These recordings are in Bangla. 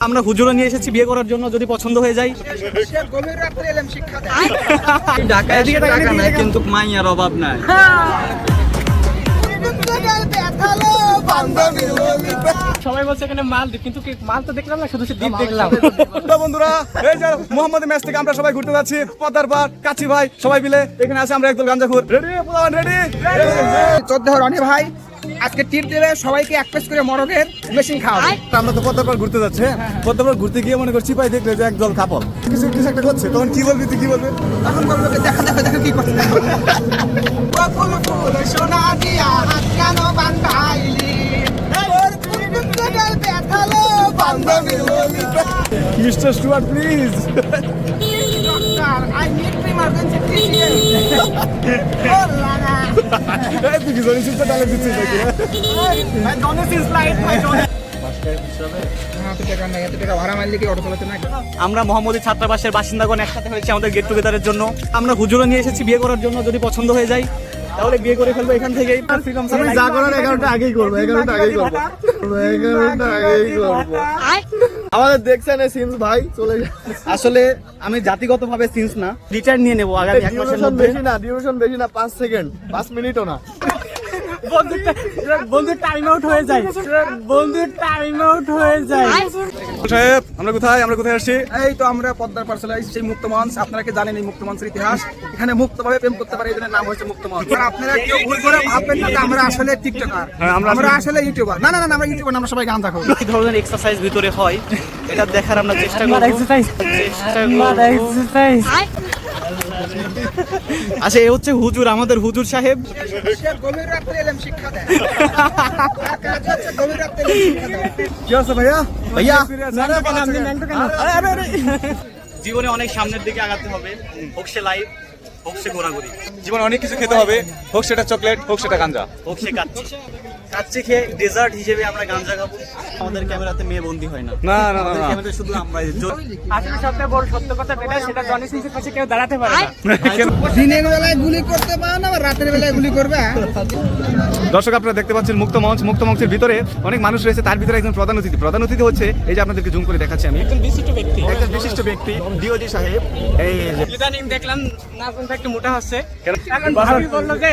আমরা হুজুরও নিয়ে এসেছি বিয়ে করার জন্য যদি পছন্দ হয়ে যায়। গভীর রাত্রে এলাম শিক্ষা দেয় ঢাকায় টাকা নাই কিন্তু মাইয়ার অভাব নাই। সবাই বলছে এখানে মাল দ্বীপ কিন্তু মাল তো দেখলাম না শুধু সে দ্বীপ দেখলাম। তো বন্ধুরা এই যে মোহাম্মদ ম্যাচ থেকে আমরা সবাই ঘুরতে যাচ্ছি পদ্মার পার কাছি ভাই সবাই মিলে এখানে আছে আমরা একদম গাঞ্জাখুর। রেডি রেডি চোদ্দ রনি ভাই আজকে টিপ দেবে সবাইকে এক পেস করে মরগের মেশিন খাওয়াবে। আমরা তো পদ্মার ঘুরতে যাচ্ছে পদ্মার ঘুরতে গিয়ে মনে করছি ভাই দেখলে যে একদল কাপল কিছু কিছু একটা করছে তখন কি বলবি তুই কি বলবি? তখন বলব যে দেখা দেখা দেখা কি করছে? বকুল ফুল সোনা দিয়া হাত কেন বান্ধাইলি mister Stuart please. Doctor I need emergency treatment আমরা মোহাম্মদী ছাত্রাবাসের বাসিন্দাগণ একসাথে হয়েছি আমাদের গেট টুগেদারের জন্য। আমরা হুজুরও নিয়ে এসেছি বিয়ে করার জন্য যদি পছন্দ হয়ে যায় তাহলে বিয়ে করে ফেলব এখান থেকেই তুমি যা করার এগারোটা আগেই করব এগারোটা আগেই করব এগারোটা আগেই করব। আমাদের দেখছেন সিমস ভাই চলে আসলে আমি জাতিগতভাবে সিন্স না রিটায়ার নিয়ে নেব আগামী এক মাসের মধ্যে। বেশি না ডিউরেশন বেশি না পাঁচ সেকেন্ড পাঁচ মিনিটও না। বন্ধুর টাইম আউট হয়ে যায়। বন্ধুর টাইম আউট হয়ে যায়। সাহেব আমরা কোথায়? আমরা কোথায় আসছি? এই তো আমরা পদ্মার পার্সেল সেই মুক্ত মঞ্চ। আপনারা কি জানেন এই মুক্ত মঞ্চের ইতিহাস? এখানে মুক্তভাবে প্রেম করতে পারে এই জন্য নাম হয়েছে মুক্ত মঞ্চ। আপনারা কেউ ভুল করে ভাববেন না যে আমরা আসলে টিকটকার। হ্যাঁ, আমরা আমরা আসলে- ইউটিউবার। না না না আমরা ইউটিউবার আমরা সবাই গান দেখো কি ধরনের এক্সারসাইজ ভিতরে হয় এটা দেখার আমরা চেষ্টা করব। এক্সারসাইজ চেষ্টা করব। এক্সারসাইজ আচ্ছা এ হচ্ছে হুজুর আমাদের হুজুর সাহেব। জীবনে অনেক সামনের দিকে আগাতে হবে। হোক সে লাইফ হোক সে ঘোরাঘুরি। জীবনে অনেক কিছু খেতে হবে। হোক সেটা চকলেট হোক সেটা গাঞ্জা হোক সে কাচ্চি। কাচ্চি খেয়ে ডেজার্ট হিসেবে আমরা গাঞ্জা খাব। আমাদের ক্যামেরাতে মেয়ে বন্দি হয় না। না না না ক্যামেরাতে শুধু আমরা আসলে সবথেকে বড় সত্য কথা সেটা জনি সিংসের কাছে কেউ দাঁড়াতে পারে না। দিনের বেলায় গুলি করতে পারে না আবার রাতের বেলায় গুলি করবে? দর্শক আপনারা দেখতে পাচ্ছেন মুক্ত মঞ্চ। মুক্ত মঞ্চের ভিতরে অনেক মানুষ রয়েছে তার ভিতরে একজন প্রধান অতিথি। প্রধান অতিথি হচ্ছে এই যে আপনাদেরকে জুম করে দেখাচ্ছি আমি। একজন বিশিষ্ট ব্যক্তি। একজন বিশিষ্ট ব্যক্তি ডিওজি সাহেব। এই যে ইদানিং দেখলাম নাজমটা একটু মোটা হচ্ছে। এখন ভাবি বলল যে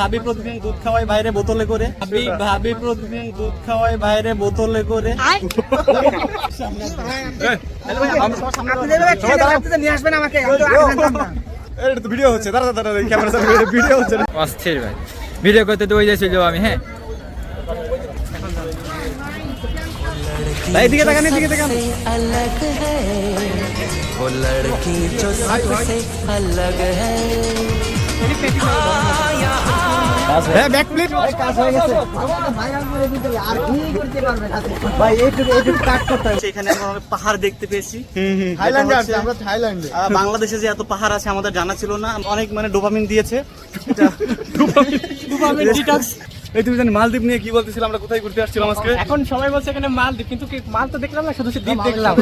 ভাবি প্রতিদিন দুধ খাওয়ায় বাইরে বোতলে করে ভাবি ভাবি প্রতিদিন দুধ খাওয়ায় বাইরে বোতলে করে আপনি যেভাবে খেলে রাত্রিতে নিয়ে আসবেন আমাকে আমি তো আগে জানতাম না। এটা তো ভিডিও হচ্ছে দাঁড়া দাঁড়া ক্যামেরা চালু ভিডিও হচ্ছে না। অস্থির ভাই ভিডিও করতে তো ওই যাই চলে যাবো আমি হ্যাঁ ভাই এদিকে তাকান এদিকে তাকান अलग है वो लड़की जो सबसे अलग है হ্যাঁ ব্যাক প্লিট এখানে আমরা অনেক পাহাড় দেখতে পেয়েছি। থাইল্যান্ডে এটা আমরা থাইল্যান্ডে। বাংলাদেশে যে এত পাহাড় আছে আমাদের জানা ছিল না। অনেক মানে ডোপামিন দিয়েছে। Dopamine detox. এই তুমি জানি মালদ্বীপ নিয়ে কি বলতেছিলাম আমরা কোথায় ঘুরতে আসছিলাম আজকে? এখন সবাই বলছে এখানে মাল দ্বীপ কিন্তু মাল তো দেখলাম না শুধু সে দ্বীপ দেখলাম।